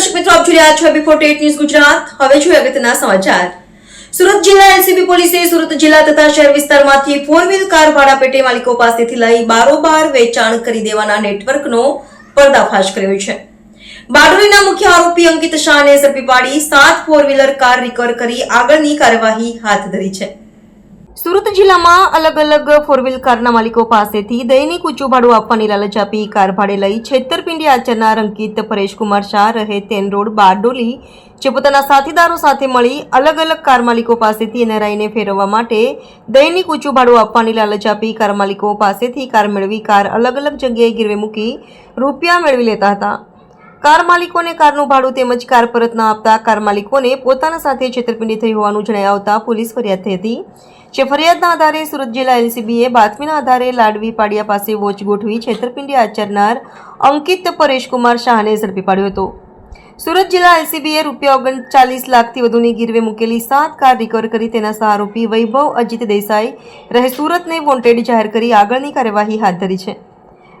દર્શક મિત્રો, આપ જોઈ રહ્યા છો ટેટ ન્યૂઝ ગુજરાત. હવે જોઈએ અગત્યના સમાચાર. સુરત જિલ્લા એલસીબી પોલીસે સુરત જિલ્લા તથા શહેર વિસ્તારમાંથી ફોર વ્હીલ કાર ભાડા પેટે માલિકો પાસેથી લઈ બારોબાર વેચાણ કરી દેવાના નેટવર્કનો પર્દાફાશ કર્યો છે. બારડોલીના મુખ્ય આરોપી અંકિત શાહને ઝડપી પાડી સાત ફોર વ્હીલર કાર રિકવર કરી આગળની કાર્યવાહી હાથ ધરી છે. સુરત જિલ્લામાં અલગ અલગ ફોર વ્હીલ કારના માલિકો પાસેથી દૈનિક ઊંચું ભાડું આપવાની લાલચ આપી કાર ભાડે લઈ છેતરપિંડી આચરનાર અંકિત પરેશકુમાર શાહ રહે તેન રોડ બારડોલી જે પોતાના સાથીદારો સાથે મળી અલગ અલગ કાર માલિકો પાસેથી એનઆરઆઈને ફેરવવા માટે દૈનિક ઊંચું ભાડું આપવાની લાલચ આપી કાર માલિકો પાસેથી કાર મેળવી કાર અલગ અલગ જગ્યાએ ગીરવે મૂકી રૂપિયા મેળવી લેતા હતા. કાર માલિકોને કારનું ભાડું તેમજ કાર પરત ન આપતા કાર માલિકોને પોતાના સાથે છેતરપિંડી થઈ હોવાનું જણાઈ આવતા પોલીસ ફરિયાદ થઈ હતી. જે ફરિયાદના આધારે સુરત જિલ્લા એલસીબીએ બાતમીના આધારે લાડવી પાડિયા પાસે વોચ ગોઠવી છેતરપિંડી આચરનાર અંકિત પરેશકુમાર શાહને ઝડપી પાડ્યો હતો. સુરત જિલ્લા એલસીબીએ રૂપિયા ઓગણચાલીસ લાખથી વધુની ગીરવે મૂકેલી સાત કાર રિકવર કરી તેના સહ આરોપી વૈભવ અજીત દેસાઈ રહે સુરતને વોન્ટેડ જાહેર કરી આગળની કાર્યવાહી હાથ ધરી છે.